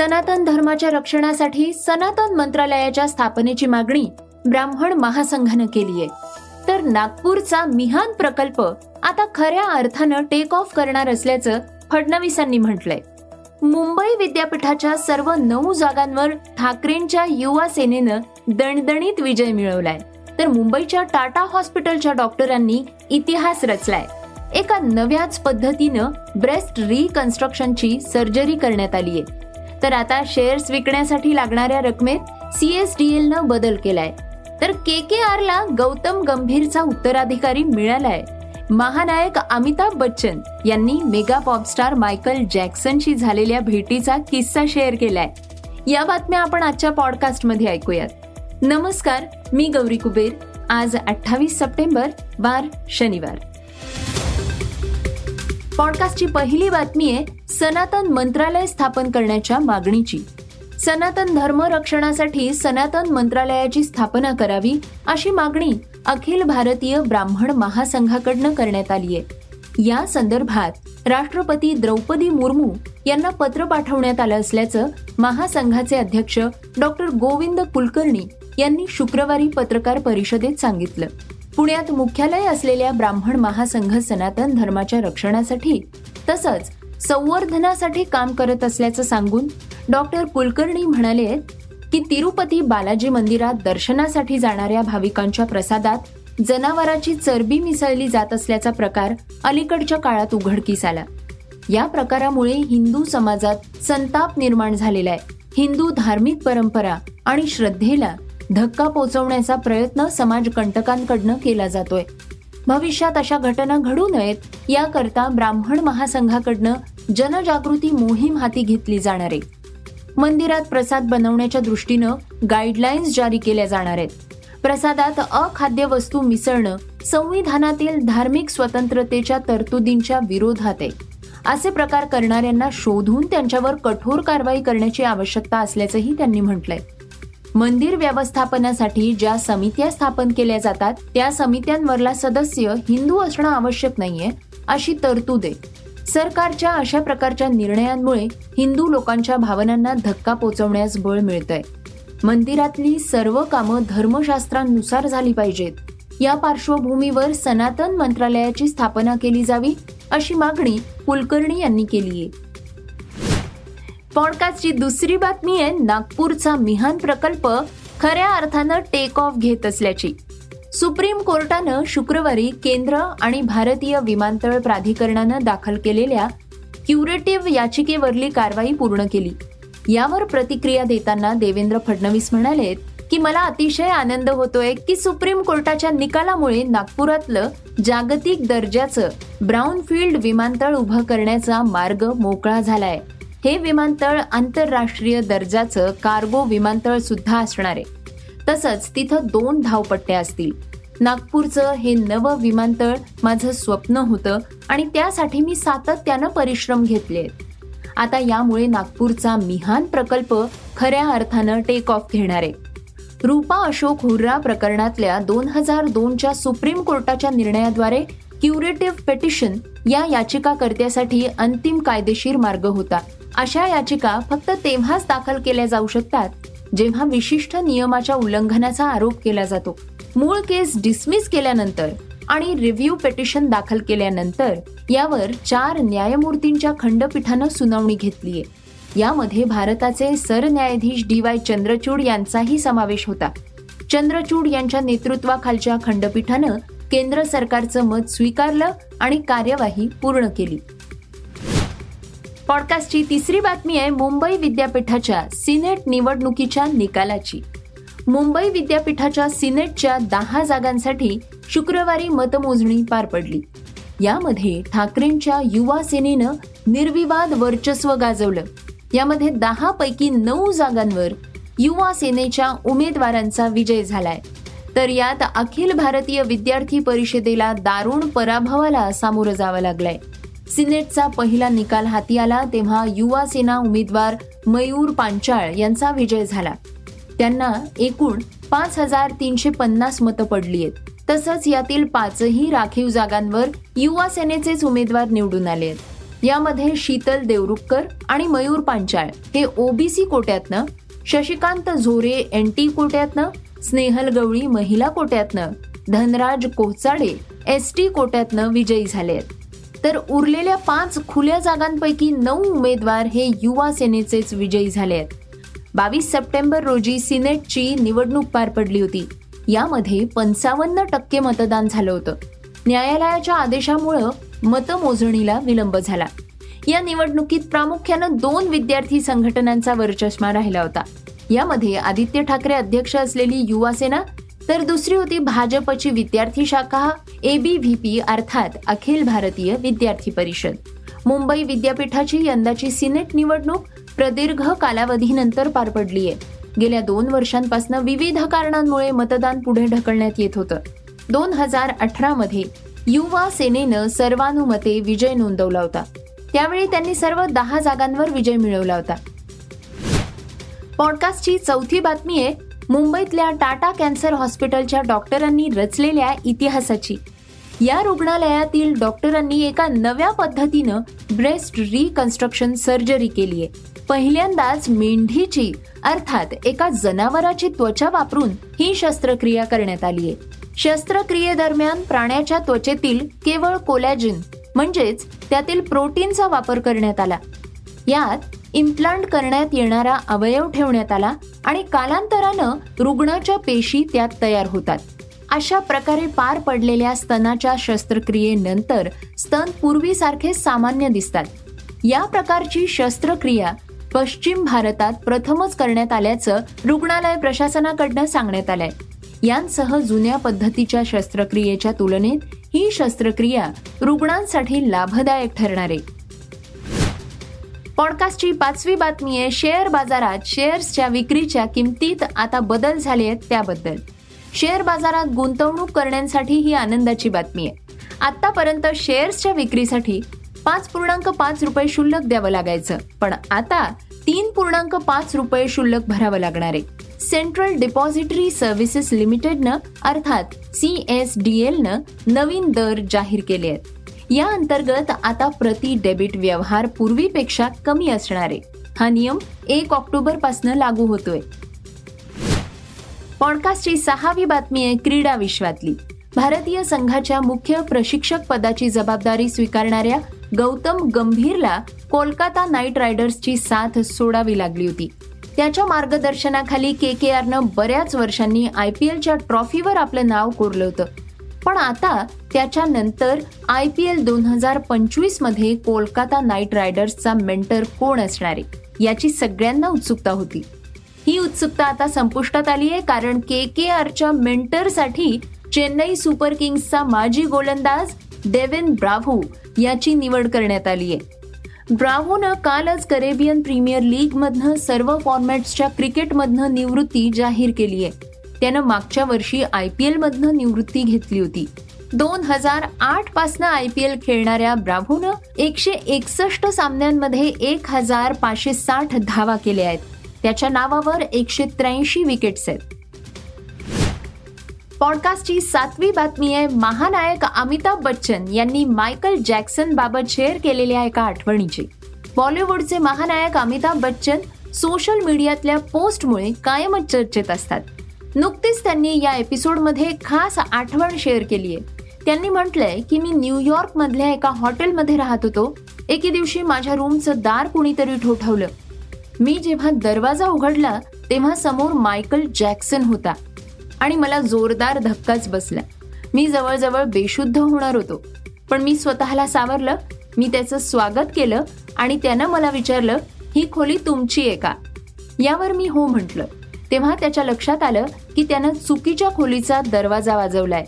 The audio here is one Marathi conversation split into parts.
सनातन धर्माच्या रक्षणासाठी सनातन मंत्रालयाच्या स्थापनेची मागणी ब्राह्मण महासंघानं केली आहे. तर नागपूरचा मिहान प्रकल्प आता खऱ्या अर्थानं टेक ऑफ करणार असल्याचं फडणवीसांनी म्हटलंय. मुंबई विद्यापीठाच्या सर्व नऊ जागांवर ठाकरेंच्या युवा सेनेनं दणदणीत विजय मिळवलाय. तर मुंबईच्या टाटा हॉस्पिटलच्या डॉक्टरांनी इतिहास रचलाय. एका नव्याच पद्धतीनं ब्रेस्ट रिकन्स्ट्रक्शनची सर्जरी करण्यात आली आहे तर आता शेअर्स विकण्यासाठी लागणाऱ्या रकमेत सी एस डी न बदल केलाय. तर के के आर ला गौतम गंभीरचा उत्तराधिकारी मिळालाय. महानायक अमिताभ बच्चन यांनी मेगा पॉपस्टार मायकल जॅक्सनशी झालेल्या भेटीचा किस्सा शेअर केलाय. या बातम्या आपण आजच्या पॉडकास्टमध्ये ऐकूयात. नमस्कार मी गौरी कुबेर. आज अठ्ठावीस सप्टेंबर वार शनिवार. पॉडकास्टची पहिली बातमी आहे सनातन मंत्रालय स्थापन करण्याच्या मागणीची. सनातन धर्म रक्षणासाठी सनातन मंत्रालयाची स्थापना करावी अशी मागणी अखिल भारतीय ब्राह्मण महासंघाकडनं करण्यात आली आहे. या संदर्भात राष्ट्रपती द्रौपदी मुर्मू यांना पत्र पाठवण्यात आलं असल्याचं महासंघाचे अध्यक्ष डॉक्टर गोविंद कुलकर्णी यांनी शुक्रवारी पत्रकार परिषदेत सांगितलं. पुण्यात मुख्यालय असलेल्या ब्राह्मण महासंघ सनातन धर्माच्या रक्षणासाठी तसंच संवर्धनासाठी काम करत असल्याचं सांगून डॉक्टर कुलकर्णी म्हणाले की तिरुपती बालाजी मंदिरात दर्शनासाठी जाणाऱ्या भाविकांच्या प्रसादात जनावराची चरबी मिसळली जात असल्याचा प्रकार अलीकडच्या काळात उघडकीस आला. या प्रकारामुळे हिंदू समाजात संताप निर्माण झालेला आहे. हिंदू धार्मिक परंपरा आणि श्रद्धेला धक्का पोचवण्याचा प्रयत्न समाजकंटकांकडनं केला जातोय. भविष्यात अशा घटना घडू नयेत याकरता ब्राह्मण महासंघाकडनं जनजागृती मोहीम हाती घेतली जाणार आहे. मंदिरात प्रसाद बनवण्याच्या दृष्टीनं गाईडलाईन्स जारी केल्या जाणार आहेत. प्रसादात अखाद्य वस्तू मिसळणं संविधानातील धार्मिक स्वतंत्रतेच्या तरतुदींच्या विरोधात आहे. असे प्रकार करणाऱ्यांना शोधून त्यांच्यावर कठोर कारवाई करण्याची आवश्यकता असल्याचंही त्यांनी म्हटलंय. मंदिर व्यवस्थापनासाठी ज्या समित्या स्थापन केल्या जातात त्या समित्यांवरला सदस्य हिंदू असणं आवश्यक नाहीये अशी तरतूद आहे. सरकारच्या अशा प्रकारच्या निर्णयांमुळे हिंदू लोकांच्या भावनांना धक्का पोचवण्यास बळ मिळतंय. मंदिरातली सर्व कामं धर्मशास्त्रांनुसार झाली पाहिजेत. या पार्श्वभूमीवर सनातन मंत्रालयाची स्थापना केली जावी अशी मागणी कुलकर्णी यांनी केली आहे पॉडकास्टची दुसरी बातमी आहे नागपूरचा मिहान प्रकल्प खऱ्या अर्थानं टेक ऑफ घेत असल्याची. सुप्रीम कोर्टानं शुक्रवारी केंद्र आणि भारतीय विमानतळ प्राधिकरणानं दाखल केलेल्या क्युरेटिव्ह याचिकेवरली कारवाई पूर्ण केली. यावर प्रतिक्रिया देताना देवेंद्र फडणवीस म्हणाले की मला अतिशय आनंद होतोय की सुप्रीम कोर्टाच्या निकालामुळे नागपुरातलं जागतिक दर्जाचं ब्राऊनफील्ड विमानतळ उभं करण्याचा मार्ग मोकळा झालाय. हे विमानतळ आंतरराष्ट्रीय दर्जाचं कार्गो विमानतळ सुद्धा असणार आहे. तसंच तिथं दोन धावपट्ट्या असतील. नागपूरचं हे नवं विमानतळ माझं स्वप्न होतं आणि त्यासाठी मी सातत्यानं परिश्रम घेतले आता यामुळे नागपूरचा मिहान प्रकल्प खऱ्या अर्थानं टेक ऑफ घेणार आहे. रूपा अशोक हुर्रा प्रकरणातल्या दोन हजार दोनच्या सुप्रीम कोर्टाच्या निर्णयाद्वारे क्युरेटिव्ह पेटिशन या याचिकाकर्त्यासाठी अंतिम कायदेशीर मार्ग होता. अशा याचिका फक्त तेव्हाच दाखल केल्या जाऊ शकतात जेव्हा विशिष्ट नियमाच्या उल्लंघनाचा आरोप केला जातो. मूळ केस डिसमिस केल्यानंतर आणि रिव्ह्यू पेटिशन दाखल केल्यानंतर यावर चार न्यायमूर्तींच्या खंडपीठानं सुनावणी घेतलीय यामध्ये भारताचे सरन्यायाधीश डी वाय चंद्रचूड यांचाही समावेश होता. चंद्रचूड यांच्या नेतृत्वाखालच्या खंडपीठानं केंद्र सरकारचं मत स्वीकारलं आणि कार्यवाही पूर्ण केली. पॉडकास्टची तिसरी बातमी आहे मुंबई विद्यापीठाच्या सिनेट निवडणुकीच्या निकालाची. मुंबई विद्यापीठाच्या सिनेटच्या दहा जागांसाठी शुक्रवारी मतमोजणी पार पडली. यामध्ये ठाकरेंच्या युवा सेनेनं निर्विवाद वर्चस्व गाजवलं. यामध्ये दहा पैकी नऊ जागांवर युवा सेनेच्या उमेदवारांचा विजय झालाय. तर यात अखिल भारतीय विद्यार्थी परिषदेला दारुण पराभवाला सामोरं जावं लागलंय. सिनेटचा पहिला निकाल हाती आला तेव्हा युवा सेना उमेदवार मयूर पांचाळ यांचा विजय झाला. त्यांना एकूण पाच हजार तीनशे पन्नास मतं पडली आहेत. तसंच यातील पाचही राखीव जागांवर युवा सेनेचेच उमेदवार निवडून आले आहेत. यामध्ये शीतल देवरुखकर आणि मयूर पांचाळ हे ओबीसी कोट्यातनं शशिकांत झोरे एन टी कोट्यातनं स्नेहल गवळी महिला कोट्यातनं धनराज कोहचाडे एस टी कोट्यातनं विजयी झाले आहेत. तर उरलेल्या पाच खुल्या जागांपैकी नऊ उमेदवार हे युवा सेनेचेच विजयी झाले आहेत. बावीस सप्टेंबर रोजी सिनेटची निवडणूक पार पडली होती. यामध्ये पंचावन्न टक्के मतदान झालं होतं. न्यायालयाच्या आदेशामुळं मतमोजणीला विलंब झाला. या निवडणुकीत प्रामुख्यानं दोन विद्यार्थी संघटनांचा वरचष्मा राहिला होता. यामध्ये आदित्य ठाकरे अध्यक्ष असलेली युवा सेना तर दुसरी होती भाजपची विद्यार्थी शाखा एबीव्हीपी अर्थात अखिल भारतीय विद्यार्थी परिषद. मुंबई विद्यापीठाची यंदाची सिनेट निवडणूक प्रदीर्घ कालावधीनंतर पार पडली आहे. गेल्या दोन वर्षांपासून विविध कारणांमुळे मतदान पुढे ढकलण्यात येत होतं. दोन हजार अठरा मध्ये युवा सेनेनं सर्वानुमते विजय नोंदवला होता. त्यावेळी त्यांनी सर्व दहा जागांवर विजय मिळवला होता. पॉडकास्टची चौथी बातमी आहे मुंबईतल्या टाटा कॅन्सर हॉस्पिटलच्या डॉक्टरांनी रचलेल्या इतिहासाची. या रुग्णालयातील डॉक्टरांनी एका नव्या पद्धतीनं ब्रेस्ट रिकन्स्ट्रक्शन सर्जरी केली आहे पहिल्यांदाच मेंढीची अर्थात एका जनावराची त्वचा वापरून ही शस्त्रक्रिया करण्यात आली आहे शस्त्रक्रियेदरम्यान प्राण्याच्या त्वचेतील केवळ कोलॅजिन म्हणजेच त्यातील प्रोटीनचा वापर करण्यात आला. यात इम्प्लांट करण्यात येणारा अवयव ठेवण्यात आला आणि कालांतरानं रुग्णाच्या पेशी त्यात तयार होतात. अशा प्रकारे पार पडलेल्या स्तनाच्या शस्त्रक्रियेनंतर स्तन पूर्वीसारखे सामान्य दिसतात. या प्रकारची शस्त्रक्रिया पश्चिम भारतात प्रथमच करण्यात आल्याचं रुग्णालय प्रशासनाकडनं सांगण्यात आलंय. यांसह जुन्या पद्धतीच्या शस्त्रक्रियेच्या तुलनेत ही शस्त्रक्रिया रुग्णांसाठी लाभदायक ठरणार. आहे पॉडकास्टची पाचवी बातमी आहे शेअर बाजारात शेअर्सच्या विक्रीच्या किमतीत आता बदल झाले आहेत त्याबद्दल. शेअर बाजारात गुंतवणूक करण्यासाठी ही आनंदाची बातमी आहे. आतापर्यंत शेअर्सच्या विक्रीसाठी पाच पूर्णांक पाच रुपये शुल्लक द्यावं लागायचं पण आता तीन पूर्णांक पाच रुपये शुल्लक भरावं लागणार आहे. सेंट्रल डिपॉझिटरी सर्व्हिसेस लिमिटेडनं अर्थात सी एस डी एलनं नवीन दर जाहीर केले आहेत. या अंतर्गत आता प्रति डेबिट व्यवहार पूर्वीपेक्षा कमी असणार आहे. हा नियम एक ऑक्टोबरपासून लागू होतोय. पॉडकास्टची सहावी बातमी आहे क्रीडा विश्वातली. भारतीय संघाच्या मुख्य प्रशिक्षक पदाची जबाबदारी स्वीकारणाऱ्या गौतम गंभीरला कोलकाता नाईट रायडर्सची साथ सोडावी लागली होती. त्याच्या मार्गदर्शनाखाली के के आरनं बऱ्याच वर्षांनी आय पी एलच्या ट्रॉफीवर आपलं नाव कोरलं होतं. पण आता त्याच्यानंतर आय पी एल दोन हजार पंचवीसमध्ये कोलकाता नाईट रायडर्सचा मेंटर कोण असणार आहे? याची सगळ्यांना उत्सुकता होती. ही उत्सुकता आता संपुष्टात आली आहे कारण के के आरच्या मेंटरसाठी चेन्नई सुपर किंग्सचा माजी गोलंदाज डेव्हिन ब्राव्हू याची निवड करण्यात आली आहे. ब्राव्होनं कालच करेबियन प्रीमियर लीग मधनं सर्व फॉर्मॅट्सच्या क्रिकेटमधनं निवृत्ती जाहीर केली आहे. त्यानं मागच्या वर्षी आय पी एलमधनं निवृत्ती घेतली होती. दोन हजार आठ पासनं आय पी एल खेळणाऱ्या ब्राव्होनं एकशे एकसष्ट सामन्यांमध्ये एक हजार पाचशे साठ धावा केल्या आहेत. त्याच्या नावावर एकशे त्र्याऐंशी विकेट्स आहेत. पॉडकास्टची सातवी बातमी आहे महानायक अमिताभ बच्चन यांनी मायकल जॅक्सन बाबत शेअर केलेल्या एका आठवणीची. बॉलिवूडचे महानायक अमिताभ बच्चन सोशल मीडियातल्या पोस्टमुळे कायमच चर्चेत असतात. नुकतीच त्यांनी या एपिसोडमध्ये खास आठवण शेअर केली आहे त्यांनी म्हटलंय की मी न्यूयॉर्क मधल्या एका हॉटेलमध्ये राहत होतो. एके दिवशी माझ्या रूमचं दार कुणीतरी ठोठवलं. मी जेव्हा दरवाजा उघडला तेव्हा समोर मायकल जॅक्सन होता आणि मला जोरदार धक्काच बसला. मी जवळजवळ बेशुद्ध होणार होतो. पण मी स्वतःला सावरलं मी त्याचं स्वागत केलं आणि त्यानं मला विचारलं ही खोली तुमची आहे का? यावर मी हो म्हटलं. तेव्हा त्याच्या लक्षात आलं की त्यानं चुकीच्या खोलीचा दरवाजा वाजवलाय.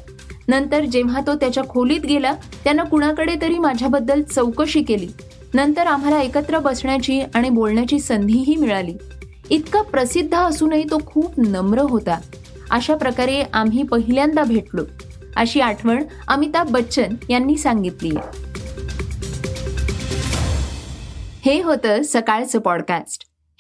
नंतर जेव्हा तो त्याच्या खोलीत गेला त्यानं कुणाकडे तरी माझ्याबद्दल चौकशी केली. नंतर आम्हाला एकत्र बसण्याची आणि बोलण्याची संधीही मिळाली. इतका प्रसिद्ध असूनही तो खूप नम्र होता. अशा प्रकारे आम्ही पहिल्यांदा भेटलो. अशी आठवण अमिताभ बच्चन यांनी सांगितली हे होतं सकाळचं पॉडकास्ट.